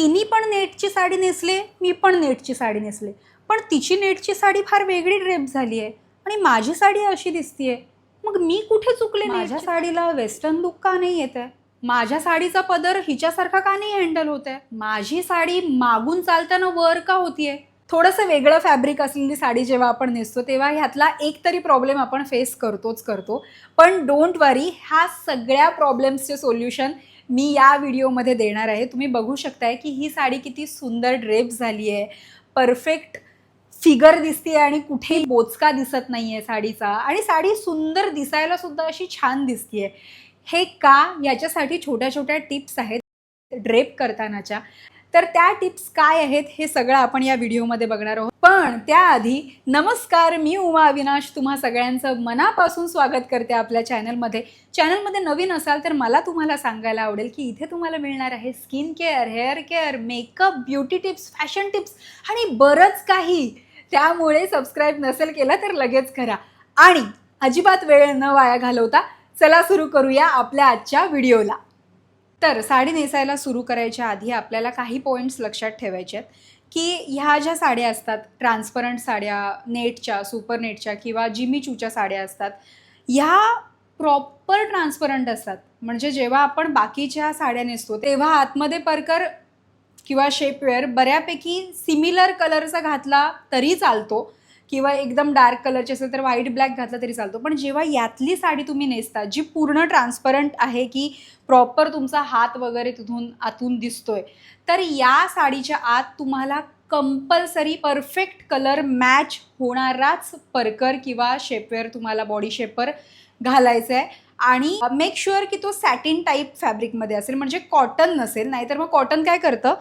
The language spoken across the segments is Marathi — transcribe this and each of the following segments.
तिने पण नेटची साडी नेसले मी पण नेटची साडी नेसले. पण तिची नेटची साडी फार वेगळी ड्रेप झाली आहे आणि माझी साडी अशी दिसतीये. मग मी कुठे चुकले माझ्या साडीला वेस्टर्न लुक का नाही येत आहे? माझ्या साडीचा पदर हिच्यासारखा का नाही हँडल होत आहे? माझी साडी मागून चालताना वर का होतीये? थोडंसं वेगळं फॅब्रिक असलेली साडी जेव्हा आपण नेसतो तेव्हा ह्यातला एक तरी प्रॉब्लेम आपण फेस करतोच करतो. पण डोंट वरी ह्या सगळ्या प्रॉब्लेम्सचे सोल्युशन मी या व्हिडिओमध्ये देणार आहे. तुम्ही बघू शकताय की ही साडी किती सुंदर ड्रेप झाली आहे. परफेक्ट फिगर दिसते आणि कुठेही बोचका दिसत नाही आहे साडीचा. आणि साडी सुंदर दिसायला सुद्धा अशी छान दिसते हे का? याच्यासाठी छोट्या छोट्या टिप्स आहेत ड्रेप करतानाच्या. तर त्या टिप्स काय आहेत हे सगळं आपण या व्हिडिओमध्ये बघणार आहोत. पण त्याआधी नमस्कार मी उमा अविनाश. तुम्हा सगळ्यांचं मनापासून स्वागत करते आपल्या चॅनलमध्ये. चॅनलमध्ये नवीन असाल तर मला तुम्हाला सांगायला आवडेल की इथे तुम्हाला मिळणार आहे skin care hair care makeup beauty tips fashion tips आणि बरंच काही. त्यामुळे सबस्क्राईब नसेल केलं तर लगेच करा. आणि अजिबात वेळ न वाया घालवता चला सुरू करूया आपल्या आजच्या व्हिडिओला. तर साडी नेसायला सुरू करायच्या आधी आपल्याला काही पॉईंट्स लक्षात ठेवायचे आहेत की ह्या ज्या साड्या असतात ट्रान्सपरंट साड्या नेटच्या सुपर नेटच्या किंवा जिमीचूच्या साड्या असतात ह्या प्रॉपर ट्रान्सपरंट असतात. म्हणजे जेव्हा आपण बाकीच्या साड्या नेसतो तेव्हा आतमध्ये परकर किंवा शेपवेअर बऱ्यापैकी सिमिलर कलरचा घातला तरी चालतो. किंवा एकदम डार्क कलरची असेल तर व्हाईट ब्लॅक घातला तरी चालतो. पण जेव्हा यातली साडी तुम्ही नेसता जी पूर्ण ट्रान्सपरंट आहे की प्रॉपर तुमचा हात वगैरे तिथून आतून दिसतोय तर या साडीच्या आत तुम्हाला कंपल्सरी परफेक्ट कलर मॅच होणाराच परकर किंवा शेपवेअर तुम्हाला बॉडी शेपर घालायचं आहे. आणि मेक शुअर की तो सॅटिन टाईप फॅब्रिकमध्ये असेल म्हणजे कॉटन नसेल नाहीतर मग कॉटन काय करतं?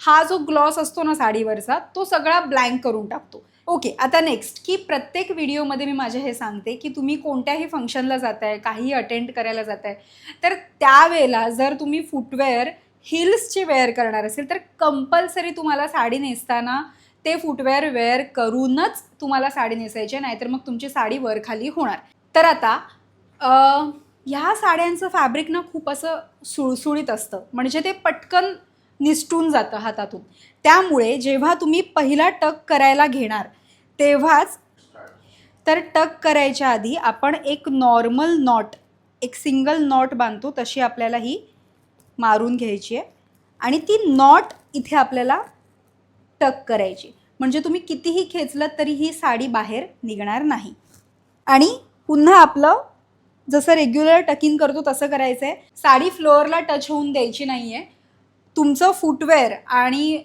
हा जो ग्लॉस असतो ना साडीवरचा तो सगळा ब्लँक करून टाकतो. ओके आता नेक्स्ट की प्रत्येक व्हिडिओमध्ये मी माझे हे सांगते की तुम्ही कोणत्याही फंक्शनला जात आहे काही अटेंड करायला जात आहे तर त्यावेळेला जर तुम्ही फुटवेअर हिल्सचे वेअर करणार असेल तर कंपल्सरी तुम्हाला साडी नेसताना ते फुटवेअर वेअर करूनच तुम्हाला साडी नेसायची आहे नाहीतर मग तुमची साडी वरखाली होणार. तर आता ह्या साड्यांचं फॅब्रिक ना खूप असं सुळसुळीत असतं म्हणजे ते पटकन निसटून जातं हातातून. त्यामुळे जेव्हा तुम्ही पहिला टक करायला घेणार तेव्हाच तर टक करायच्या आधी आपण एक नॉर्मल नॉट एक सिंगल नॉट बांधतो तशी आपल्याला ही मारून घ्यायची आहे. आणि ती नॉट इथे आपल्याला टक करायची. म्हणजे तुम्ही कितीही खेचलं तरी ही साडी बाहेर निघणार नाही. आणि पुन्हा आपलं जसं रेग्युलर टकिंग करतो तसं करायचं आहे साडी फ्लोअरला टच होऊन द्यायची नाही आहे तुमचं फुटवेअर आणि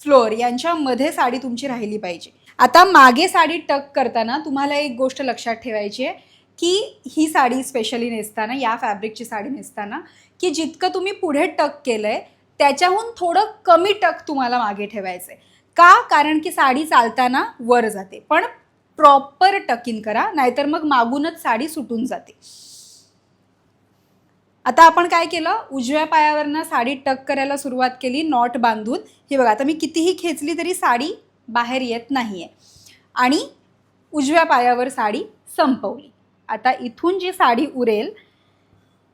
फ्लोअर यांच्यामध्ये साडी तुमची राहिली पाहिजे. आता मागे साडी टक करताना तुम्हाला एक गोष्ट लक्षात ठेवायची आहे की ही साडी स्पेशली नेसताना या फॅब्रिकची साडी नेसताना की जितकं तुम्ही पुढे टक केलं आहे त्याच्याहून थोडं कमी टक तुम्हाला मागे ठेवायचं आहे का? कारण की साडी चालताना वर जाते. पण प्रॉपर टकिंग करा नाहीतर मग मागूनच साडी सुटून जाते. आता आपण काय केलं? उजव्या पायावरनं साडी टक करायला सुरुवात केली नॉट बांधून. हे बघा आता मी कितीही खेचली तरी साडी बाहेर येत नाही आहे आणि उजव्या पायावर साडी संपवली. आता इथून जी साडी उरेल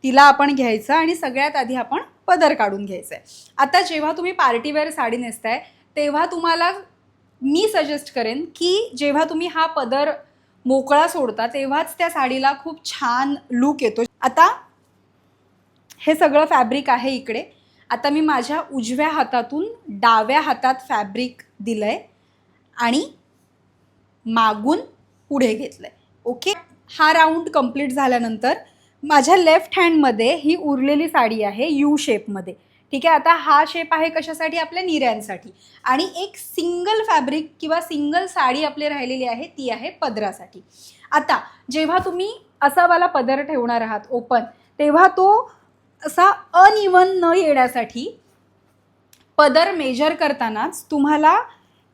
तिला आपण घ्यायचं आणि सगळ्यात आधी आपण पदर काढून घ्यायचं आहे आता जेव्हा तुम्ही पार्टीवेअर साडी नेसताय तेव्हा तुम्हाला मी सजेस्ट करेन की जेव्हा तुम्ही हा पदर मोकळा सोडता तेव्हाच त्या साडीला खूप छान लूक येतो. आता हे सगळं फॅब्रिक आहे इकडे. आता मी माझ्या उजव्या हातातून डाव्या हातात फॅब्रिक दिलं आहे आणि मागून पुढे घेतलं आहे ओके हा राऊंड कंप्लीट झाल्यानंतर माझ्या लेफ्ट हँडमध्ये ही उरलेली साडी आहे यू शेपमध्ये ठीक आहे? आता हा शेप आहे कशासाठी? आपल्या निऱ्यांसाठी. आणि एक सिंगल फॅब्रिक किंवा सिंगल साडी आपली राहिलेली आहे ती आहे पदरासाठी. आता जेव्हा तुम्ही असा वाला पदर ठेवणार आहात ओपन तेव्हा तो असा अनइवन न येण्यासाठी पदर मेजर करतानाच तुम्हाला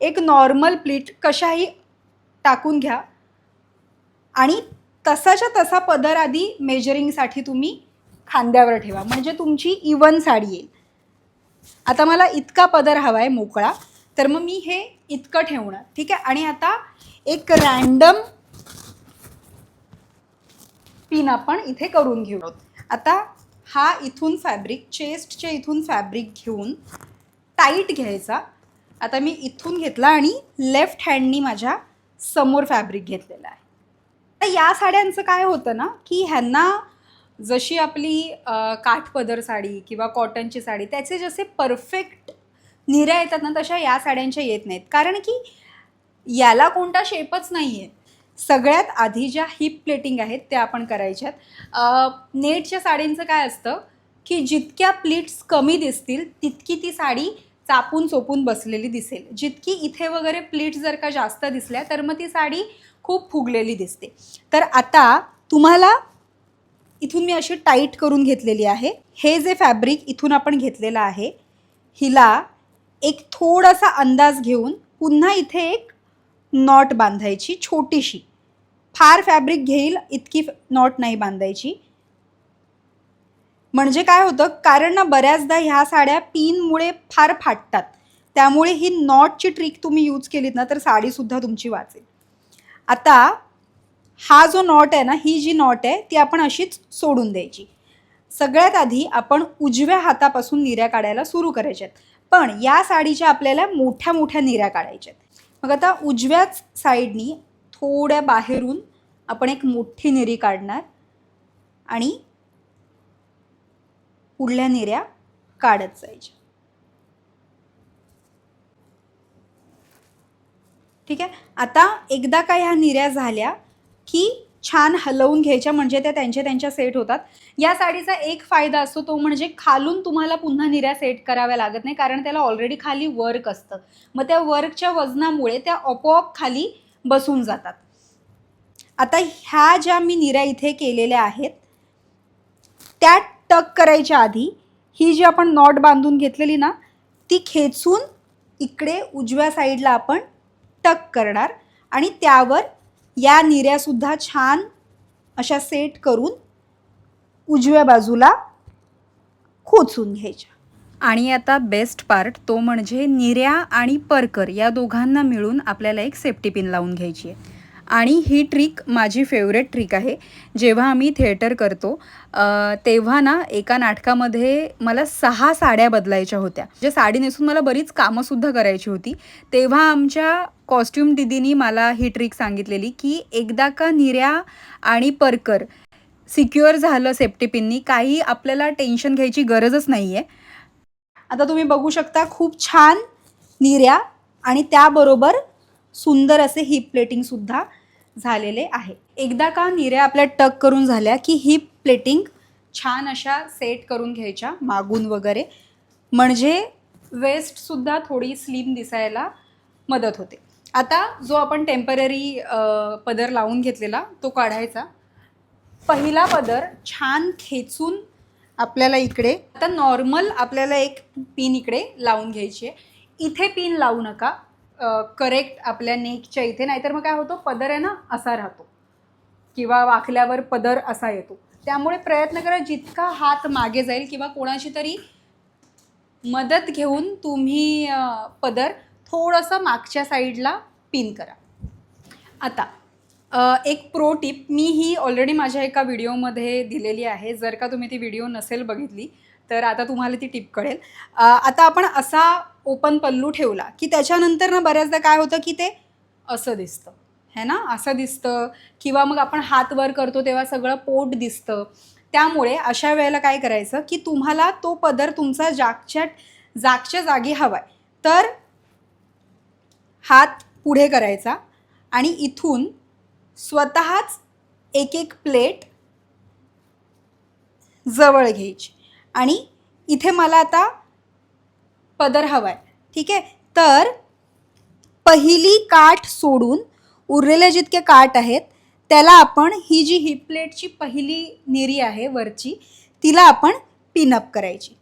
एक नॉर्मल प्लीट कशाही टाकून घ्या. आणि तसाच्या तसा पदर आधी मेजरिंगसाठी तुम्ही खांद्यावर ठेवा. म्हणजे तुमची इवन साडी येईल. आता मला इतका पदर हवा आहे मोकळा तर मग मी हे इतकं ठेवणार. ठीक आहे? आणि आता एक रॅन्डम पिन आपण इथे करून घेऊ. आता हा इथून फॅब्रिक चेस्टचे इथून फॅब्रिक घेऊन टाईट घ्यायचा. आता मी इथून घेतला आणि लेफ्ट हँडनी माझ्यासमोर फॅब्रिक घेतलेलं आहे. तर या साड्यांचं काय होतं ना की ह्यांना जशी आपली काठपदर साडी किंवा कॉटनची साडी त्याचे जसे परफेक्ट निऱ्या येतात ना तशा या साड्यांच्या येत नाहीत. कारण की याला कोणता शेपच नाही आहे सगळ्यात आधी ज्या हिप प्लेटिंग आहेत त्या आपण करायच्यात. नेटच्या साडींचं काय असतं की जितक्या प्लीट्स कमी दिसतील तितकी ती साडी चापून चोपून बसलेली दिसेल. जितकी इथे वगैरे प्लीट्स जर का जास्त दिसल्या तर मग ती साडी खूप फुगलेली दिसते. तर आता तुम्हाला इथून मी अशी टाईट करून घेतलेली आहे. हे जे फॅब्रिक इथून आपण घेतलेलं आहे हिला एक थोडासा अंदाज घेऊन पुन्हा इथे एक नॉट बांधायची छोटीशी. फार फॅब्रिक घेईल इतकी नॉट नाही बांधायची. म्हणजे काय होतं कारण ना बऱ्याचदा ह्या साड्या पिनमुळे फार फाटतात. त्यामुळे ही नॉटची ट्रिक तुम्ही यूज केलीत ना तर साडीसुद्धा तुमची वाचेल आता हा जो नॉट आहे ना ही जी नॉट आहे ती आपण अशीच सोडून द्यायची. सगळ्यात आधी आपण उजव्या हातापासून निऱ्या काढायला सुरू करायच्यात. पण या साडीच्या आपल्याला मोठ्या मोठ्या निऱ्या काढायच्यात. मग आता उजव्याच साईडनी थोड्या बाहेरून आपण एक मोठी निरी काढणार आणि पुढल्या निर्या काढत जायच्या. ठीक आहे? आता एकदा का ह्या निर्या झाल्या की छान हलवून घ्यायच्या म्हणजे त्या त्यांच्या त्यांच्या सेट होतात. या साडीचा एक फायदा असतो तो म्हणजे खालून तुम्हाला पुन्हा निऱ्या सेट कराव्या लागत नाही कारण त्याला ऑलरेडी खाली वर्क असतं. मग त्या वर्कच्या वजनामुळे त्या आपोआप खाली बसून जातात. आता ह्या ज्या मी निऱ्या इथे केलेल्या आहेत त्या टक करायच्या आधी ही जी आपण नॉट बांधून घेतलेली ना ती खेचून इकडे उजव्या साईडला आपण टक करणार आणि त्यावर या निऱ्यासुद्धा छान अशा सेट करून उजव्या बाजूला खोचून घ्यायच्या. आणि आता बेस्ट पार्ट तो म्हणजे निऱ्या आणि परकर या दोघांना मिळून आपल्याला एक सेफ्टी पिन लावून घ्यायची आहे. आणि ही ट्रिक माझी फेवरेट ट्रिक आहे. जेव्हा आम्ही थिएटर करतो तेव्हा ना एका नाटकामध्ये मला सहा साड्या बदलायच्या होत्या. जे साडी नेसून मला बरीच कामंसुद्धा करायची होती. तेव्हा आमच्या कॉस्ट्युम दिदीनी मला ही ट्रिक सांगितलेली की एकदा का निऱ्या आणि परकर सिक्युअर झालं सेफ्टी पिननी काही आपल्याला टेन्शन घ्यायची गरजच नाही आहे आता तुम्ही बघू शकता खूप छान निर्या आणि त्याबरोबर सुंदर असे हिप प्लेटिंगसुद्धा झालेले आहे. एकदा का निऱ्या आपल्या टक करून झाल्या की हिप प्लेटिंग छान अशा सेट करून घ्यायच्या मागून वगैरे. म्हणजे वेस्टसुद्धा थोडी स्लिम दिसायला मदत होते. आता जो आपण टेंपररी पदर लावून घेतलेला तो काढायचा. पहिला पदर छान खेचून आपल्याला इकडे आता नॉर्मल आपल्याला एक पिन इकडे लावून घ्यायची आहे. इथे पिन लावू नका. करेक्ट आपल्या नेकच्या इथे नाहीतर मग काय होतो पदर आहे ना असा राहतो. किंवा वाकल्यावर पदर असा येतो. त्यामुळे प्रयत्न करा जितका हात मागे जाईल किंवा कोणाची तरी मदत घेऊन तुम्ही पदर थोडंसं मागच्या साईडला पिन करा. आता एक प्रो टिप मी ही ऑलरेडी माझ्या एका व्हिडिओमध्ये दिलेली आहे. जर का तुम्ही ती व्हिडिओ नसेल बघितली तर आता तुम्हाला ती टिप कळेल. आता आपण असा ओपन पल्लू ठेवला की त्याच्यानंतर ना बऱ्याचदा काय होतं की ते असं दिसतं. है ना? असं दिसतं. किंवा मग आपण हात वर करतो तेव्हा सगळं पोट दिसतं. त्यामुळे अशा वेळेला काय करायचं की तुम्हाला तो पदर तुमचा जागच्या जागच्या जागी हवा आहे तर हात पुढे करायचा आणि इथून स्वतःच एक एक प्लेट जवळ घ्यायची. आणि इथे मला आता पदर हवा आहे ठीक आहे? तर पहिली काठ सोडून उरलेले जितके काठ आहेत त्याला आपण ही जी हिप प्लेटची पहिली निरी आहे वरची तिला आपण पिनअप करायची.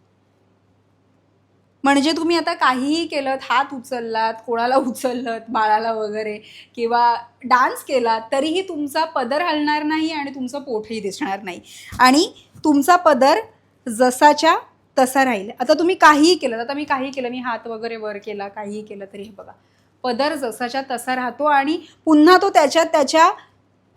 म्हणजे तुम्ही आता काहीही केलं हात उचललात कोणाला उचललत बाळाला वगैरे किंवा डान्स केला तरीही तुमचा पदर हलणार नाही आणि तुमचं पोटही दिसणार नाही. आणि तुमचा पदर जसाच्या तसा राहील. आता तुम्ही काहीही केलं आता मी काही केलं मी हात वगैरे वर केला काहीही केलं तरी हे बघा. पदर जसाच्या तसा राहतो आणि पुन्हा तो त्याच्या त्याच्या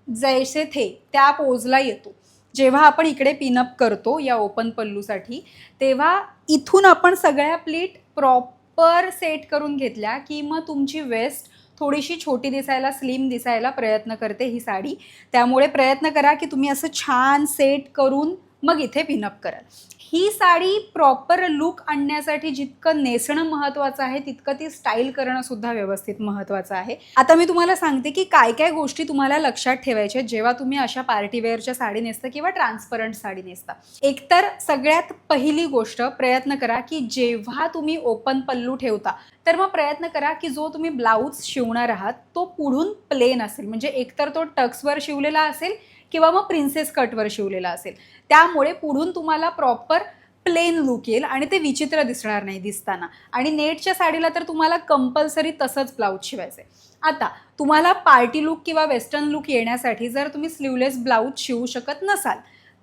जैसे थे त्या पोजला येतो. जेव्हा आपण इकडे पिनअप करतो या ओपन पल्लूसाठी तेव्हा इथून आपण सगळ्या प्लेट प्रॉपर सेट करून घेतल्या की मग तुमची वेस्ट थोडीशी छोटी दिसायला स्लिम दिसायला प्रयत्न करते ही साडी. त्यामुळे प्रयत्न करा की तुम्ही असं छान सेट करून मग इथे पिनअप कराल. ही साडी प्रॉपर लुक आणण्यासाठी जितकं नेसणं महत्त्वाचं आहे तितकं ती स्टाईल करणं सुद्धा व्यवस्थित महत्त्वाचं आहे. आता मी तुम्हाला सांगते की काय काय गोष्टी तुम्हाला लक्षात ठेवायच्या जेव्हा तुम्ही अशा पार्टीवेअरच्या साडी नेसता किंवा ट्रान्सपरंट साडी नेसता. एकतर सगळ्यात पहिली गोष्ट प्रयत्न करा की जेव्हा तुम्ही ओपन पल्लू ठेवता तर मग प्रयत्न करा की जो तुम्ही ब्लाऊज शिवणार आहात तो पुढून प्लेन असेल. म्हणजे एकतर तो टक्सवर शिवलेला असेल किंवा मग प्रिन्सेस कटवर शिवलेला असेल. त्यामुळे पुढून तुम्हाला प्रॉपर प्लेन लुक येईल आणि ते विचित्र दिसणार नाही दिसताना. आणि नेटच्या साडीला तर तुम्हाला कंपल्सरी तसंच ब्लाऊज शिवायचं आहे आता तुम्हाला पार्टी लुक किंवा वेस्टर्न लुक येण्यासाठी जर तुम्ही स्लीवलेस ब्लाऊज शिवू शकत नसाल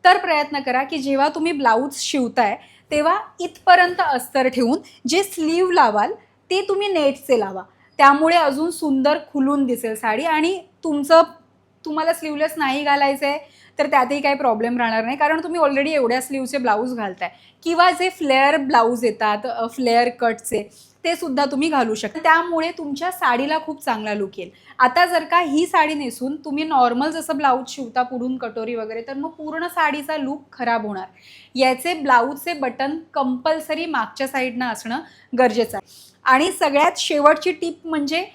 तर प्रयत्न करा की जेव्हा तुम्ही ब्लाऊज शिवताय तेव्हा इथपर्यंत अस्तर ठेवून जे स्लीव लावाल ते तुम्ही नेटचे लावा. त्यामुळे अजून सुंदर खुलून दिसेल साडी आणि तुमचं तुम्हाला स्लीवलेस नाही घालायचं आहे तर त्यातही काही प्रॉब्लेम राहणार नाही. कारण तुम्ही ऑलरेडी एवढ्या स्लीवचे ब्लाऊज घालताय. किंवा जे फ्लेअर ब्लाऊज येतात फ्लेअर कटचे ते सुद्धा तुम्ही घालू शकता. त्यामुळे तुमच्या साडीला खूप चांगला लुक येईल. आता जर का ही साडी नेसून तुम्ही नॉर्मल जसं ब्लाऊज शिवता पुढून कटोरी वगैरे तर मग पूर्ण साडीचा लुक खराब होणार. याचे ब्लाऊजचे बटन कंपल्सरी मागच्या साईडनं असणं गरजेचं आहे. आणि सगळ्यात शेवटची टीप म्हणजे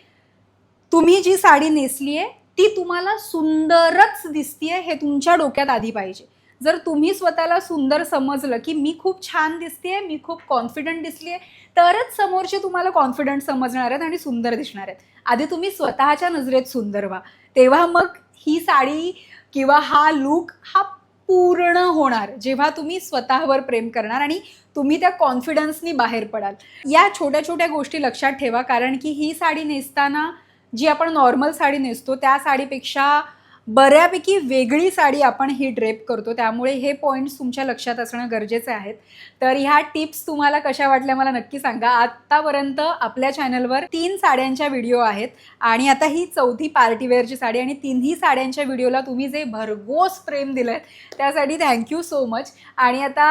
तुम्ही जी साडी नेसली आहे ती तुम्हाला सुंदरच दिसतीये हे तुमच्या डोक्यात आधी पाहिजे. जर तुम्ही स्वतःला सुंदर समजलं की मी खूप छान दिसतेय मी खूप कॉन्फिडंट दिसली आहे तरच समोरचे तुम्हाला कॉन्फिडंट समजणार आहेत आणि सुंदर दिसणार आहेत. आधी तुम्ही स्वतःच्या नजरेत सुंदर व्हा. तेव्हा मग ही साडी किंवा हा लूक हा पूर्ण होणार. जेव्हा तुम्ही स्वतःवर प्रेम करणार आणि तुम्ही त्या कॉन्फिडन्सनी बाहेर पडाल. या छोट्या छोट्या गोष्टी लक्षात ठेवा कारण की ही साडी नेसताना जी आपण नॉर्मल साडी नेसतो त्या साडीपेक्षा बऱ्यापैकी वेगळी साडी आपण ही ड्रेप करतो. त्यामुळे हे पॉईंट्स तुमच्या लक्षात असणं गरजेचे आहेत तर ह्या टिप्स तुम्हाला कशा वाटल्या मला नक्की सांगा. आत्तापर्यंत आपल्या चॅनलवर तीन साड्यांच्या व्हिडिओ आहेत आणि आता ही चौथी पार्टीवेअरची साडी आणि तिन्ही साड्यांच्या व्हिडिओला तुम्ही जे भरघोस प्रेम दिलं आहे त्यासाठी थँक्यू सो मच आणि आता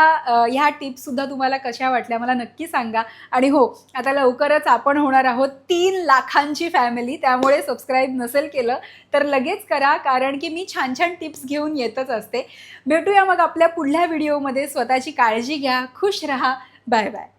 ह्या टिप्ससुद्धा तुम्हाला कशा वाटल्या मला नक्की सांगा. आणि हो आता लवकरच आपण होणार आहोत तीन लाखांची फॅमिली त्यामुळे सबस्क्राईब नसेल केलं तर लगेच करा कारण कारण की मी छान छान टिप्स घेऊन येतच असते. भेटूया मग आपल्या पुढल्या व्हिडिओमध्ये. स्वतःची काळजी घ्या. खुश रहा. Bye bye.